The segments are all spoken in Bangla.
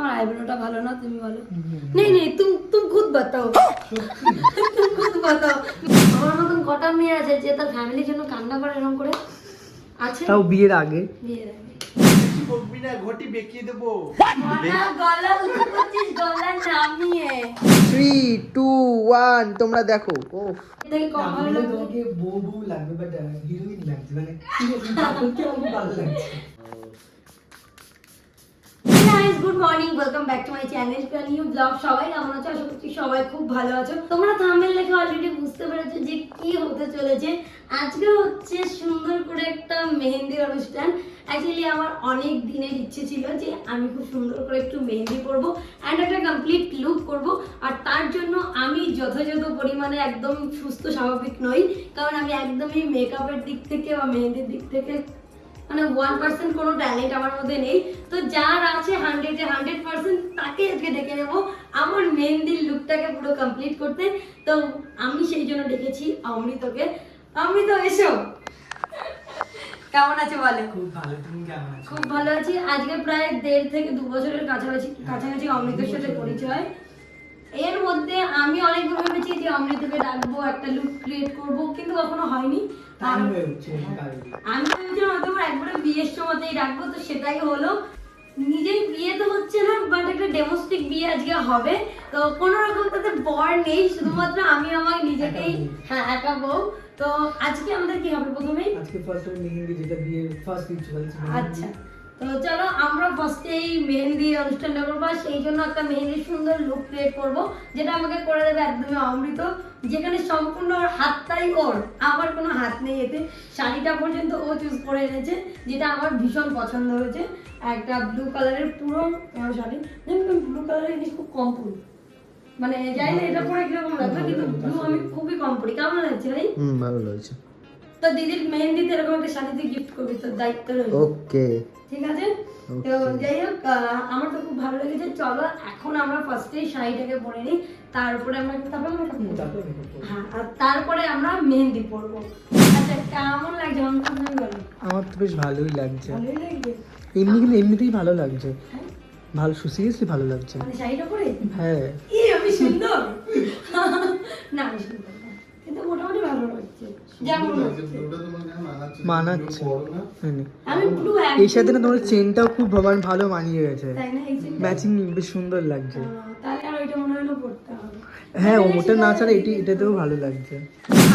আমার আইব্রোটা ভালো না তুমি বলো। নেই নেই তুমি তুমি খুদ বাতাও। তুমি খুদ বাতাও। আমার মতন কটা মেয়ে আছে যে তার ফ্যামিলির জন্য কান্না করে এরকম করে? আছে? তাও বিয়ের আগে। বিয়ের আগে। বকবি না ঘটি বেঁকিয়ে দেবো। গলা গলা উঁচু করছিস গলা নামিয়ে। থ্রি টু ওয়ান তোমরা দেখো। ও দেখি কম ভালো লাগবে তোমাকে বউ বউ লাগবে বাট হিরোইন লাগছে মানে সত্যি ভালো লাগছে। অনেক দিনের ইচ্ছে ছিল যে আমি খুব সুন্দর করে একটু মেহেন্দি করব অ্যান্ড একটা কমপ্লিট লুক করব। আর তার জন্য আমি যথাযথ পরিমাণে একদম সুস্থ স্বাভাবিক নই। কারণ আমি একদমই মেকআপের দিক থেকে বা মেহেন্দির দিক থেকে মানে ওয়ান পার্সেন্ট কোনো ট্যালেন্ট আমার মধ্যে নেই। তো যার আছে হান্ড্রেডে হান্ড্রেড পার্সেন্ট তাকে আজকে ডেকে নেব। আমার মেহেন্দির লুকটাকে পুরো কমপ্লিট করতে। তো আমি সেই জন্য ডেকেছি অমৃতকে। অমৃত এসো। কেমন আছে বলে? খুব ভালো তুমি কেমন আছো? খুব ভালো আছি। আজকে প্রায় দেড় থেকে দু বছরের কাছাকাছি কাছাকাছি অমৃতের সাথে পরিচয়। এর মধ্যে আমি অনেকবার ভেবেছি যে অমৃতকে ডাকবো একটা লুক ক্রিয়েট করব কিন্তু কখনো হয়নি। টাইম হয়ে উঠছে আমি ভেবেছিলাম হয়তো একবারে বিয়ের সময়তেই রাখব তো সেটাই হলো। নিজের বিয়ে তো হচ্ছে না বাট একটা ডেমোস্টিক বিয়ে আজকে হবে। তো কোনো রকম তাতে বর নেই শুধুমাত্র আমি আমার নিজেকেই হ্যাঁ একা বউ। তো আজকে আমাদের কি হবে প্রথমেই? আজকে ফার্স্ট টাইম মেহেন্দি যেটা বিয়ের ফার্স্ট রিচুয়াল আচ্ছা। তো চলো আমরা ফার্স্টে এই মেহেন্দি অনুষ্ঠানটা করব আর সেই জন্য একটা মেহেন্দির সুন্দর লুক ক্রিয়েট করব, যেটা আমাকে করে দেবে একদমই অমৃত, যেখানে সম্পূর্ণ ওর হাতটাই ওর, আমার কোনো হাত নেই এতে। শাড়িটা পর্যন্ত ও চুজ করে এনেছে, যেটা আমার ভীষণ পছন্দ হয়েছে। একটা ব্লু কালারের পুরো শাড়ি ব্লু কালারের জিনিস খুব কম পরি। মানে জানি না এটা পরে কীরকম লাগবে, কিন্তু ব্লু আমি খুবই কম পরি। কেমন লাগছে ভাই? ভালো লাগছে। তো দিদির মেহেন্দিতে এরকম একটা শাড়ি গিফট করবি তোর দায়িত্ব রয়েছে ওকে। ঠিক আছে? তো যাই হোক আমার তো খুব ভালো লেগেছে। চলো এখন আমরা ফার্স্টেই শাড়িটাকে পরে নিই। তারপরে আমরা তারপরে আমরা। হ্যাঁ আর তারপরে আমরা মেহেন্দি পরবো। আচ্ছা কেমন লাগছে? আমার তুমি বলো আমার তো বেশ ভালোই লাগছে। ভালোই লাগছে। এমনি কিন্তু এমনিতেই ভালো লাগছে। হ্যাঁ? ভালো সিরিয়াসলি ভালো লাগছে। মানে শাড়িটা পরে? হ্যাঁ। ই আমি সুন্দর। না আমি সুন্দর কিন্তু মোটামুটি ভালো লাগছে। মানাচ্ছে সাথে না তোমার চেনটাও খুব ভগবান ভালো মানিয়ে গেছে। ম্যাচিং বেশ সুন্দর লাগছে। তাহলে আর ওইটা মনে হলো পড়তে হবে। হ্যাঁ ওটা না ছাড়া এটি এটাতেও ভালো লাগছে।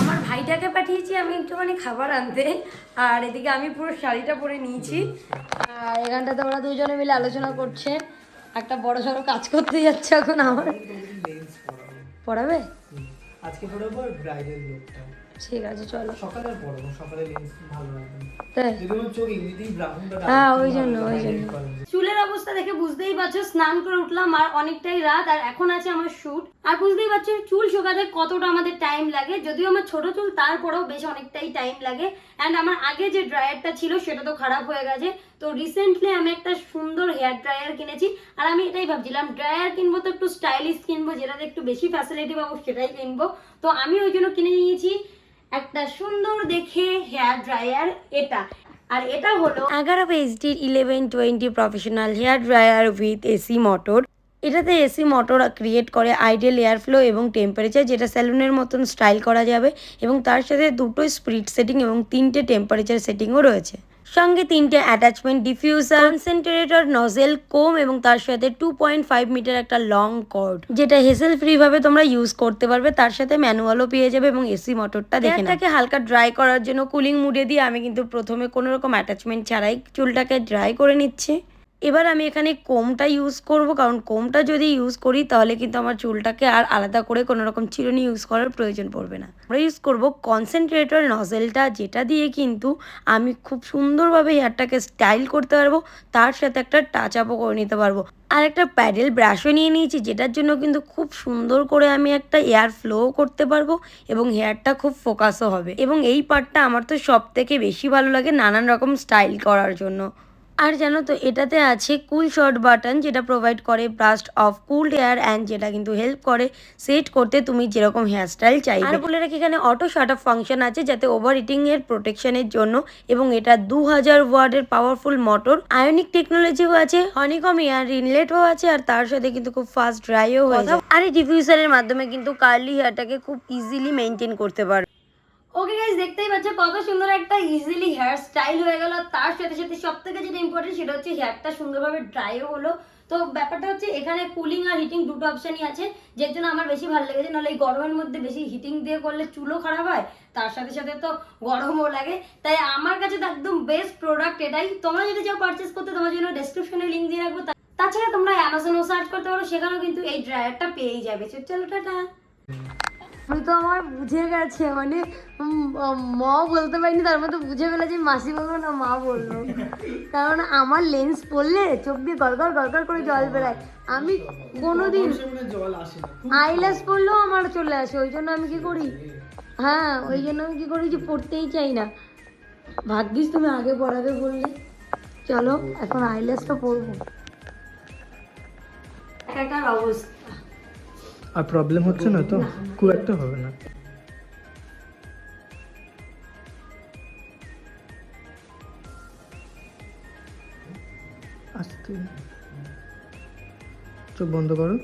আমার ভাইটাকে পাঠিয়েছি আমি একটুখানি খাবার আনতে। আর এদিকে আমি পুরো শাড়িটা পরে নিয়েছি। আর এখানটাতে ওরা দুজনে মিলে আলোচনা করছে। একটা বড় সড়ো কাজ করতে যাচ্ছে এখন আমার। পড়াবে। আজকে পড়াবো ব্রাইডাল লুকটা ঠিক আছে চলো। সকালে পড়াবো সকালে লেন্স ভালো হ্যাঁ চুলের অবস্থা দেখে বুঝতেই পারছ স্নান করে উঠলাম আর অনেকটাই রাত আর এখন আছে আমার শুট আর বুঝতেই পারছ চুল শোকাতে কতটা আমাদের টাইম লাগে যদিও আমার ছোট চুল তারপরেও বেশ অনেকটাই টাইম লাগে। অ্যান্ড আমার আগে যে ড্রায়ারটা ছিল সেটা তো খারাপ হয়ে গেছে। তো রিসেন্টলি আমি একটা সুন্দর হেয়ার ড্রায়ার কিনেছি আর আমি এটাই ভাবছিলাম ড্রায়ার কিনবো তো একটু স্টাইলিশ কিনবো যেটাতে একটু বেশি ফ্যাসিলিটি পাবো সেটাই কিনবো। তো আমি ওই জন্য কিনে নিয়েছি একটা সুন্দর দেখে হেয়ার ড্রায়ার এটা। আর এটা হলো এগারো এইচডির eleven twenty professional hair dryer with AC motor এটাতে এসি মোটর ক্রিয়েট করে আইডিয়াল এয়ার ফ্লো এবং টেম্পারেচার যেটা স্যালুনের মতন স্টাইল করা যাবে। এবং তার সাথে দুটো স্পিড সেটিং এবং তিনটে টেম্পারেচার সেটিংও রয়েছে। সঙ্গে তিনটে attachment diffuser concentrator nozzle comb এবং তার সাথে টু পয়েন্ট ফাইভ মিটার একটা লং কর্ড যেটা হেসেল ফ্রি ভাবে তোমরা ইউজ করতে পারবে। তার সাথে ম্যানুয়ালও পেয়ে যাবে এবং এসি মোটরটা দেখে তাকে হালকা ড্রাই করার জন্য কুলিং মুডে দিয়ে আমি কিন্তু প্রথমে কোনো রকম অ্যাটাচমেন্ট ছাড়াই চুলটাকে ড্রাই করে নিচ্ছি। এবার আমি এখানে কোমটা ইউজ করব, কারণ কোমটা যদি ইউজ করি, তাহলে কিন্তু আমার চুলটাকে আর আলাদা করে কোনো রকম চিরুনি ইউজ করার প্রয়োজন পড়বে না। আমরা ইউজ করব কনসেন্ট্রেটর নজেলটা যেটা দিয়ে কিন্তু আমি খুব সুন্দরভাবে হেয়ারটাকে স্টাইল করতে পারব, তার সাথে একটা টাচ আপও করে নিতে পারব। আর একটা প্যাডেল ব্রাশও নিয়ে নিয়েছি, যেটার জন্য কিন্তু খুব সুন্দর করে আমি একটা এয়ার ফ্লো করতে পারব এবং হেয়ারটা খুব ফোকাসও হবে। এবং এই পার্টটা আমার তো সব থেকে বেশি ভালো লাগে নানান রকম স্টাইল করার জন্য। আর জানো তো এটাতে আছে কুল শর্ট বাটন যেটা প্রোভাইড করে blast of cool air and যেটা কিন্তু হেল্প করে সেট করতে তুমি যেরকম হেয়ারস্টাইল চাইবে। আর বলে রাখি এখানে অটো শাট অফ ফাংশন আছে যাতে ওভার হিটিং এর প্রোটেকশনের জন্য এবং এটা দু হাজার ওয়ার্ডের পাওয়ারফুল মোটর আয়নিক টেকনোলজিও আছে হনিকম এয়ার ইনলেটও আছে আর তার সাথে কিন্তু খুব ফাস্ট ড্রাইও হয়ে যায়। আর এই ডিফিউজারের মাধ্যমে কিন্তু কার্লি হেয়ারটাকে খুব ইজিলি মেনটেন করতে পারবে ওকে গাইজ দেখতেই পাচ্ছ কত সুন্দর একটা ইজিলি হেয়ার স্টাইল হয়ে গেল। তার সাথে সাথে সব থেকে যেটা ইম্পর্টেন্ট সেটা হচ্ছে হেয়ারটা সুন্দরভাবে ড্রাইও হলো। তো ব্যাপারটা হচ্ছে এখানে কুলিং আর হিটিং দুটো অপশনই আছে। যার জন্য আমার বেশি ভালো লেগেছে। নাহলে এই গরমের মধ্যে বেশি হিটিং দিয়ে করলে চুলও খারাপ হয়। তার সাথে সাথে তো গরমও লাগে। তাই আমার কাছে তো একদম বেস্ট প্রোডাক্ট এটাই। তোমরা যদি চাও পারচেস করতে, তোমার জন্য ডেসক্রিপশনে লিঙ্ক দিয়ে রাখব। তাছাড়া তোমরা অ্যামাজনও সার্চ করতে পারো। সেখানেও কিন্তু এই ড্রায়ারটা পেয়েই যাবে। চলো, টাটা। আমি তো আমার বুঝে গেছে মানে ম বলতে পারিনি, তার মধ্যে বুঝে ফেলেছি, মাসি বলব না, মা বলল। কারণ আমার লেন্স পড়লে চোখ দিয়ে গলগল গলগল করে জল বেরায়। আমি কোনোদিন আসে পড়লেও আমার চলে আসে, ওই জন্য আমি কি করি? হ্যাঁ ওই জন্য আমি কি করি যে পড়তেই চাই না। ভাগ্যিস তুমি আগে পড়াবে বললে। চলো, এখন আইল্যাসটা পড়ব একাকার অবস্থা। আর প্রবলেম হচ্ছে না তো? খুব একটা হবে না। আস্তে চোখ বন্ধ করো।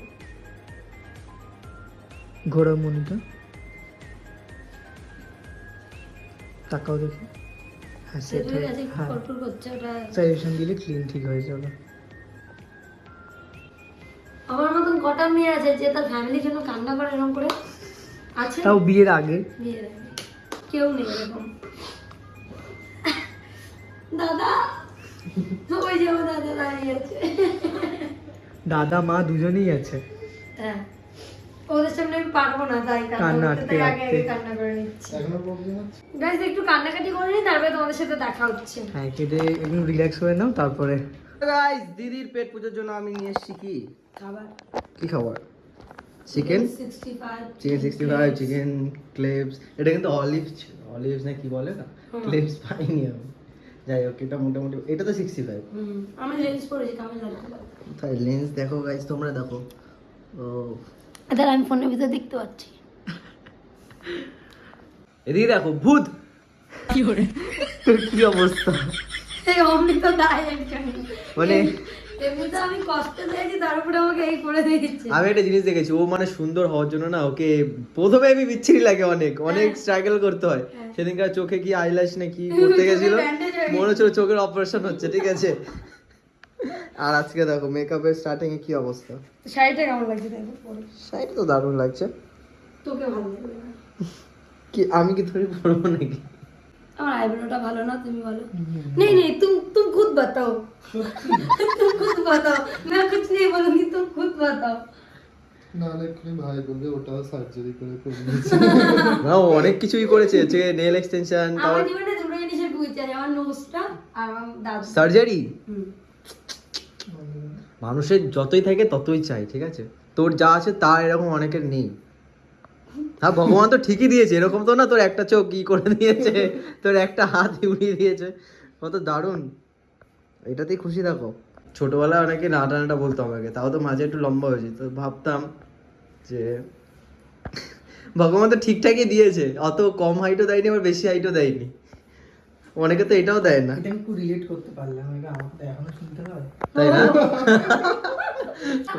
ঘোড়া মনিটা। তাকাও দেখি। হ্যাঁ সেট হয়ে সাজেশন দিলে ক্লিন ঠিক হয়ে যাবে। মেয়ে আছে যে তার ফ্যামিলির জন্য কান্না করে এরকম করে আছে? তাও বিয়ের আগে? বিয়ের আগে। কেউ নেই এরকম। দাদা? ওই যে দাদা দাঁড়িয়ে আছে। দাদা মা দুজনেই আছে। হ্যাঁ। ওদের সামনে আমি পারব না তাই কান্না করতে, আগে আগে কান্না করে নিচ্ছি। গাইজ একটু কান্নাকাটি করে নিই তারপরে তোমাদের সাথে দেখা হচ্ছে। হ্যাঁ কেটে একটু রিল্যাক্স হয়ে নাও তারপরে গাইস দিদির পেট পুজোর জন্য আমি নিয়ে এসেছি কি? খাবার। কি খাবার? Chicken chicken sixty five chicken ক্লেপস এটা কিন্তু অলিভ অলিভস না কি বলে না? ক্লেপস পাইনি আমি। যাই হোক এটা মোটামুটি এটা তো সিক্সটি ফাইভ আমি লেন্স পরেছি তাই লেন্স দেখো গাইস তোমরা দেখো। ও। তাহলে আমি ফোনের ভিতরে দেখতে পাচ্ছি। এদিকে দেখো ভূত! কি করে? তোর কি অবস্থা? এই অমনি তো দায় একজন। মানে আমি একটা জিনিস দেখেছি ও মানে সুন্দর হওয়ার জন্য না ওকে প্রথমে আমি বিচ্ছিরি লাগে অনেক অনেক স্ট্রাগল করতে হয়। সেদিনকার চোখে কি আইল্যাশ না কি করতে গেছিল মনে হচ্ছিল চোখের অপারেশন হচ্ছে ঠিক আছে। আর আজকে দেখো মেকআপের স্টার্টিং এ কি অবস্থা? শাড়িটা কেমন লাগছে দেখো শাড়িটা তো দারুণ লাগছে। তোকে ভালো লাগবে কি আমি কি থরি পরবো নাকি? আমার আইব্রোটা ভালো না তুমি বলো। নেই নেই তুমি তুমি খুদ বাতাও। তুমি খুদ বাতাও। না কিছু নেই তুমি খুদ বাতাও। এক্ষুনি ভাই বলবে ওটা সার্জারি করে না ও অনেক কিছুই করেছে যে নেল এক্সটেনশন আমার জীবনে দুটো জিনিসের আমার নোজটা আর দাঁত সার্জারি মানুষের যতই থাকে ততই চাই ঠিক আছে? তোর যা আছে তা এরকম অনেকের নেই। হ্যাঁ ভগবান তো ঠিকই দিয়েছে এরকম তো না তোর একটা চোখ কি করে দিয়েছে তোর একটা হাত উড়িয়ে দিয়েছে। কত দারুণ। এটাতেই খুশি থাকো। ছোটবেলায় অনেকে নাটা নাটা বলতো আমাকে তাও তো মাঝে একটু লম্বা হয়েছে তো ভাবতাম যে ভগবান তো ঠিকঠাকই দিয়েছে অত কম হাইটও দেয়নি আবার বেশি হাইটও দেয়নি। অনেকে তো এটাও দেয় না। এটা একটু রিলেট করতে পারলাম এটা আমাকে এখনও শুনতে হয়। তাই না?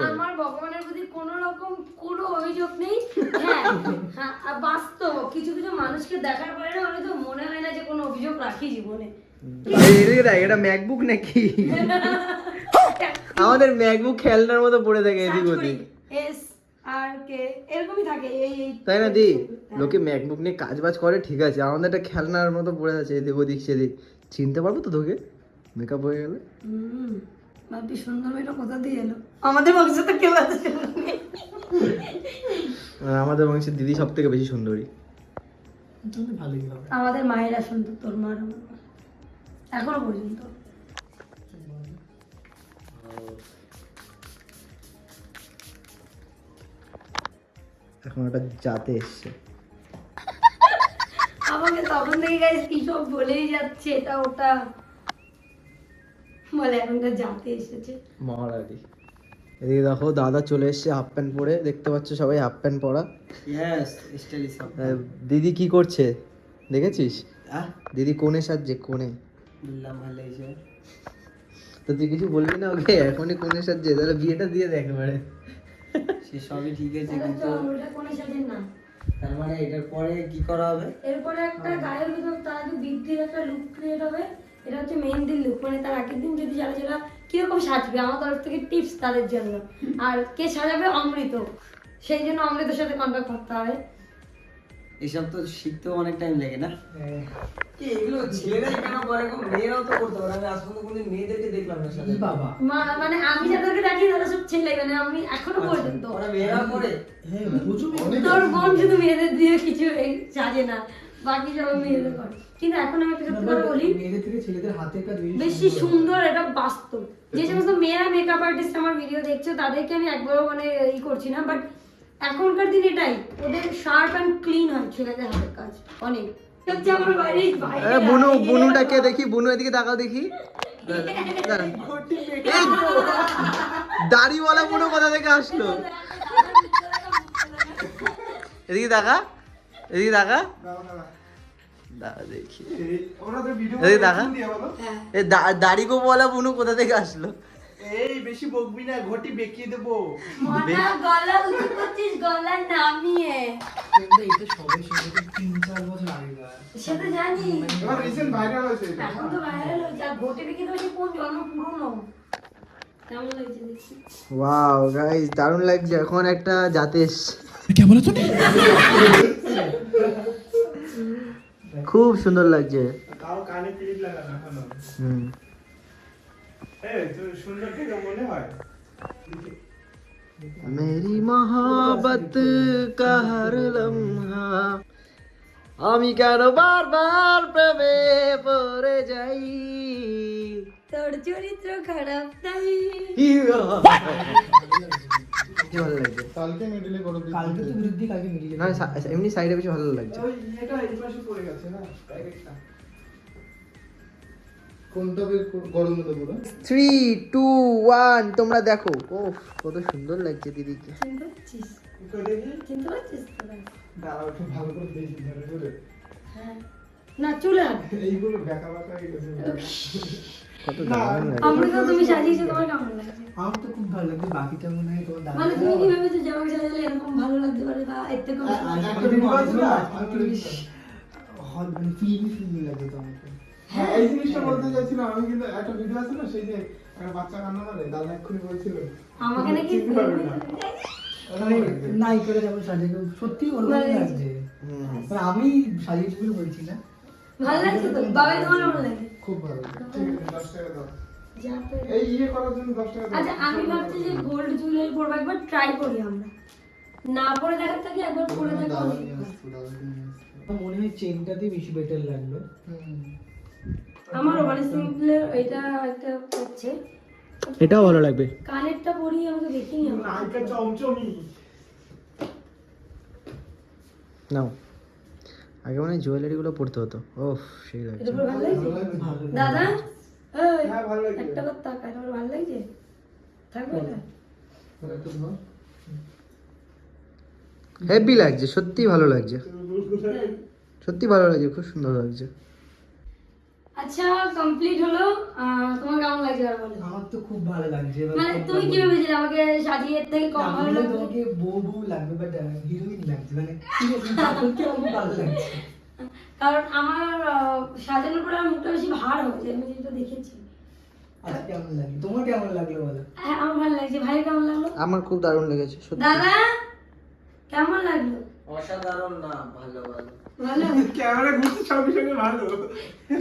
আমার ভগবানের প্রতি কোনো রকম কোনো অভিযোগ নেই। হ্যাঁ হ্যাঁ বাস্তব কিছু কিছু মানুষকে দেখার পরে না তো মনে হয় না যে কোনো অভিযোগ রাখি জীবনে। এটা ম্যাকবুক নাকি? আমাদের ম্যাকবুক খেলনার মতো পড়ে থাকে এদিক ওদিক। এস আর কে এরকমই থাকে এই এই। তাই না দি? লোকে ম্যাকবুক নিয়ে কাজ বাজ করে ঠিক আছে। আমাদের একটা খেলনার মতো পড়ে আছে এদিক ওদিক সেদিক। চিনতে পারব তো তোকে? মেকআপ হয়ে গেলে? সুন্দর মেয়েটা কোথা দিয়ে এলো? আমাদের বংশে তো কেউ আছে। আমাদের বংশের দিদি সব থেকে বেশি সুন্দরী। আমাদের মায়েরা সুন্দর তোর মার এখনও পর্যন্ত। এখন ওটা যাতে এসছে। আমাকে তখন থেকে গাইস কি সব বলেই যাচ্ছে এটা ওটা। বলে এখনকার জাতে এসেছে। মহারানী। এদিকে দেখো দাদা চলে এসেছে হাফ প্যান্ট পরে। দেখতে পাচ্ছ সবাই হাফ প্যান্ট পরা। দিদি কি করছে? দেখেছিস? আহ দিদি কোণে সাজছে কোণে তো তুই কিছু বলবি না ওকে? এখনই কোণে সাজছে? তাহলে বিয়েটা দিয়ে দেখ এবারে সে সবই ঠিক আছে কিন্তু ওটা কোনো সাজেন না। তার মানে এটার পরে কি করা হবে? এরপরে একটা গায়ের ভিতর তার আগে বৃদ্ধির একটা লুক ক্রিয়েট হবে। এটা হচ্ছে মেহেন্দির লুক মানে তার আগের দিন যদি যারা যারা কীরকম সাজবে? আমার তরফ থেকে টিপস তাদের জন্য। আর কে সাজাবে? অমৃত। সেই জন্য অমৃতের সাথে কন্ট্যাক্ট করতে হবে। এসব তো শিখতেও অনেক টাইম লাগে না? এগুলো ছেলেরাই কেন করে? মেয়েরাও তো করতে পারে। আমি আজ পর্যন্ত কোনোদিন মেয়েদেরকে দেখলাম না সাথে বাবা? মা- মানে আমি যাদেরকে দেখি তারা সব ছেলে মানে আমি এখনও পর্যন্ত। ওরা করে? হ্যাঁ প্রচুর তোর বোন শুধু মেয়েদের দিয়ে কিছু সাজে না। বাকি সবাই মেয়েদের করে। কিন্তু এখন আমি একটা সত্যি কথা বলি মেয়েদের থেকে ছেলেদের হাতের কাজ বেশি সুন্দর। এটা বাস্তব। যে সমস্ত মেয়েরা মেকআপ আর্টিস্ট আমার ভিডিও দেখছ তাদেরকে আমি একবারও মানে ই করছি না বাট এখনকার দিন এটাই ওদের শার্প অ্যান্ড ক্লিন হয় ছেলেদের হাতের কাজ অনেক। বুনু বুনুটাকে দেখি বুনু এদিকে তাকাও দেখি। দাঁড়া। দাড়িওয়ালা বুনু কোথা থেকে আসলো? এদিকে দেখা এদিকে দেখা। দেখি এদিকে বলো। হ্যাঁ। এ দা- দাড়ি গোবলা বুনু কোথা থেকে আসলো? এই বেশি বকবি না ঘটি বেঁকিয়ে দেবো। গলা উঁচু করছিস গলা নামিয়ে। এটা সবে শুরু তিন চার বছর আগেকার সেটা জানি। রিসেন্ট ভাইরাল হয়েছে এখন তো ভাইরাল হয়েছে আর ঘটে বিকে তো কোন জন্ম পুরনো? লাগছে ওয়াও গাইস দারুণ লাগছে। এখন একটা জাতে এসছে খুব সুন্দর লাগছে তাও কানে ক্লিপ লাগানো এখনো হুম এই তো সুন্দর থেকে মনে হয় মেরি মহাবত का हर लम्हा আমি কেন বারবার প্রেমে পড়ে যাই তোর চরিত্র খারাপ তাই কি ভালো লাগছে। কালকে মিডিলে করে। কালকে তো বৃদ্ধি কালকে মিলিয়ে না এমনি সাইডে বেশি ভালো লাগছে। ওই এটা এই পাশে পড়ে গেছে না প্যাকেটটা গরম হলো পুরো থ্রি টু ওয়ান তোমরা দেখো। ও কত সুন্দর লাগছে দিদিকে চিনতে পারছিস কি করে দেখি চিনতে পারছিস তোরা? দাঁড়াও একটু ভালো করে দেখি ধরে ধরে। হ্যাঁ। না চুলে। এইগুলো বেকা বেকা হয়ে গেছে। কত দারুণ লাগছে তুমি সাজিয়েছো তোমার কেমন লাগছে? আমার তো খুব ভালো লাগবে বাকিটা মনে হয় তোমার দাদা মানে তুমি কি ভেবেছো যে সাজালে এরকম ভালো লাগতে পারে বা এর থেকেও বেশি? আর একটা ভিডিও আছে না? হল মানে ফিল্মি ফিল্মি লাগে তো আমাকে হ্যাঁ এই জিনিসটা বলতে চাইছিলাম আমি কিন্তু একটা ভিডিও আছে না সেই যে একটা বাচ্চা কান্না করে দাদা এক্ষুনি বলছিল। আমাকে নাকি চিনতে পারবে না। নাই করে যেমন সাজিয়ে সত্যি মানে- লাগছে। মানে আমি সাজিয়েছি বলে বলছি না। ভালো লাগছে তো? বাবাই তোমার কেমন লাগে? খুব ভালো ঠিক আছে দশ টাকা দাও। এই ইয়ে করার জন্য দশ টাকা আচ্ছা আমি ভাবছি যে গোল্ড জুয়েলারি পরবো একবার ট্রাই করি আমরা। না পরে দেখার থেকে একবার পরে দেখা। দাদা অনেক নিয়ে ভালো। আসতো দাদাকে নিয়ে আসতো আমার মনে হয় চেনটাতে বেশি বেটার লাগবে। হুম। আমারও মানে সিম্পলের এটা একটা হচ্ছে। এটাও ভালো লাগবে। কানেরটা পরি আমাকে দেখিনি আমার নায়িকা চমচমি নাও। আগে মানে জুয়েলারি গুলো পড়তে হতো। ও সেই লাগছে। দাদা? হ্যাঁ ভালো লাগছে। একটা বার তাকা তোমার ভালো লাগছে? থাকবে না? হেভি লাগছে সত্যি ভালো লাগছে। সত্যি ভালো লাগছে খুব সুন্দর লাগছে। আচ্ছা কমপ্লিট হলো। তোমার কেমন লাগছে আর বলো? আমার তো খুব ভালো লাগছে। মানে তুমি কি ভেবেছিলে আমাকে সাজিয়ে এর থেকে কম ভালো আমি লাগবে তোমাকে বউ বউ লাগবে বাট হিরোইন লাগছে। মানে seriously, সত্যি আমার খুব ভালো লাগছে। কারণ আমার সাজানোর পরে আমার মুখটা বেশি ভার হয়েছে আমি যেটা দেখেছি। আচ্ছা কেমন লাগে তোমার কেমন লাগল বলো? হ্যাঁ আমার ভালো লাগছে। ভাই কেমন লাগল? আমার খুব দারুণ লেগেছে দাদা কেমন লাগল? অসাধারণ না ভালো ভালো ভালো। ক্যামেরা ঘুরছে সঙ্গে সঙ্গে ভালো।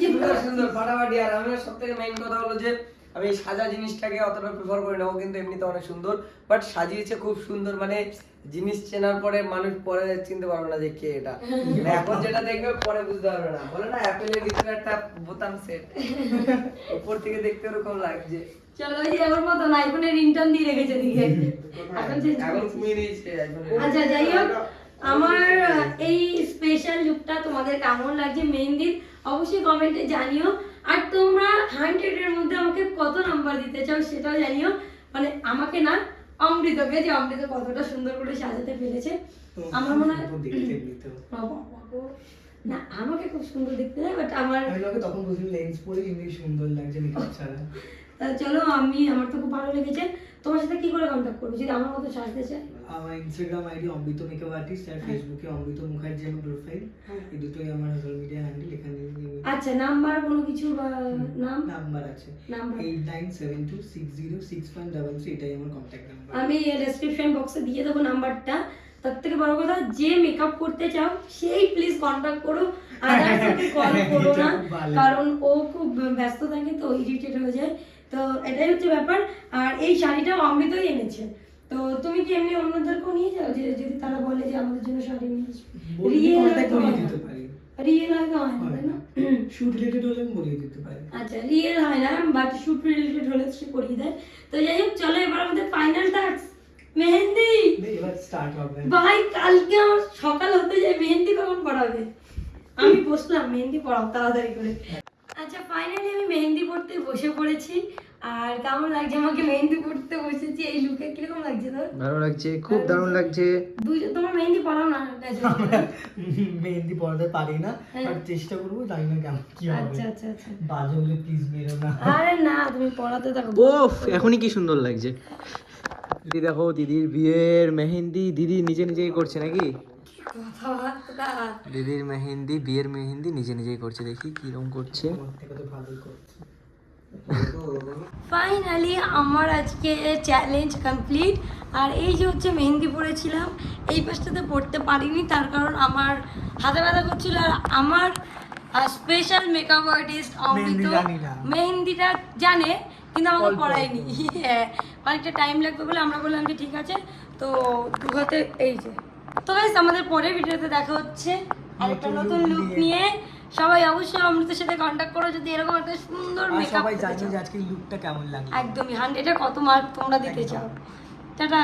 সুন্দর সুন্দর ফাটাফাটি। আর আমার সব থেকে মেইন কথা হলো যে আমি সাজা জিনিসটাকে অতটা প্রিফার করি না। ও কিন্তু এমনিতে অনেক সুন্দর। বাট সাজিয়েছে খুব সুন্দর। মানে জিনিস চেনার পরে মানুষ পরে চিনতে পারবে না যে কে এটা। মানে এখন যেটা দেখবে পরে বুঝতে পারবে না। বলে না অ্যাপেলের ভিতরে একটা বোতাম সেট উপর থেকে দেখতে ওরকম লাগছে। চলো আমার মতো আইফোনের রিংটন দিয়ে রেখেছে দিকে। এখন এখন। আচ্ছা যাই হোক। আমার এই স্পেশাল লুকটা তোমাদের কেমন লাগছে? মেহেন্দির অবশ্যই কমেন্টে জানিও। আর তোমরা হান্ড্রেডের মধ্যে আমাকে কত নাম্বার দিতে চাও সেটাও জানিও। মানে আমাকে না অমৃতকে যে অমৃত কতটা সুন্দর করে সাজাতে পেরেছে। আমার মনে হয়। না আমাকে খুব সুন্দর দেখতে দেয় বাট আমার আমি তখন বুঝলি লেন্স পরে এমনি সুন্দর লাগছে মেকআপ ছাড়া? চলো আমি আমার তো খুব ভালো লেগেছে। তোমার সাথে কি করে কন্ট্যাক্ট করব? যদি আমার মতো সাজতে চাই আমার Instagram ID Amrit makeup artist আর ফেসবুকে অমৃত মুখার্জি আমার প্রোফাইল হ্যাঁ। এই দুটোই আমার সোশ্যাল মিডিয়া হ্যান্ডেল এখানে আচ্ছা নাম্বার কোনো কিছু নাম? নাম্বার আছে। Eight nine seven two six zero six one double three এটাই আমার কন্ট্যাক্ট নাম্বার আমি ডেসক্রিপশন বক্সে দিয়ে দেবো নাম্বারটা তার থেকে বড় কথা যে মেকআপ করতে চাও সেই প্লিজ কন্ট্যাক্ট করো। আদার্স কল করো না। কারণ ও খুব ব্যস্ত থাকে তো ইরিটেট হয়ে যায়। তো এটাই হচ্ছে ব্যাপার। আর এই শাড়িটাও অমৃতই এনেছে। তো তুমি কি এমনি অন্যদেরকেও নিয়ে যাও? যে যদি তারা বলে যে আমাদের জন্য শাড়ি নিয়ে আসবে। রিয়েল হয়তো হয় না। দিতে পারি। রিয়েল হয় না তাই না। শুট রিলেটেড হলে আমি বলিয়ে দিতে পারি। আচ্ছা রিয়েল হয় না বাট শুট রিলেটেড হলে সে করিয়ে দেয়। তো যাই হোক চলো এবার আমাদের ফাইনাল টাস্ক মেহেন্দি! এবার স্টার্ট হবে। ভাই কালকে আমার সকাল হতে যায় মেহেন্দি কখন পড়াবে? আমি বসলাম মেহেন্দি পড়াও তাড়াতাড়ি করে। আচ্ছা ফাইনালি আমি মেহেন্দি পড়তে বসে পড়েছি। আর কেমন লাগছে? আমাকে মেহেন্দি পড়তে বসেছি। এই লুকে কীরকম লাগছে তোর? ভালো লাগছে খুব দারুণ লাগছে। দুজন তোমার মেহেন্দি পড়াও না মেহেন্দি পড়াতে পারি না হ্যাঁ। বাট চেষ্টা করব জানি না কেমন কি হবে। আচ্ছা আচ্ছা আচ্ছা। বাজে হলে প্লিজ মেরো না। আরে না তুমি পড়াতে থাকো। ওফ এখনই কি সুন্দর লাগছে। দিদি দেখো দিদির বিয়ের মেহেন্দি দিদি নিজে নিজেই করছে নাকি? দিদির মেহেন্দি বিয়ের মেহেন্দি নিজে নিজেই করছে দেখি করছে। ভালোই করছে। ফাইনালি আমার আজকে চ্যালেঞ্জ কমপ্লিট আর এই যে হচ্ছে মেহেন্দি পড়েছিলাম এই পাশটাতে পড়তে পারিনি তার কারণ আমার হাতে ব্যথা করছিল। আর আমার special makeup artist Amrit mehendi মেহেন্দিটা জানে কিন্তু আমাকে পড়ায়নি। হ্যাঁ অনেকটা টাইম লাগবে বলে আমরা বললাম যে ঠিক আছে তো দু হাতে এই যে। তো গাইস আমাদের পরের ভিডিওতে দেখা হচ্ছে। আর একটা নতুন লুক নিয়ে। সবাই অবশ্যই অমৃতের সাথে কন্ট্যাক্ট করো যদি এরকম একটা সুন্দর মেকআপ সবাই জানি আজকে লুকটা কেমন লাগে একদমই হান্ড্রেডে কত মার্ক তোমরা দিতে চাও। টাটা।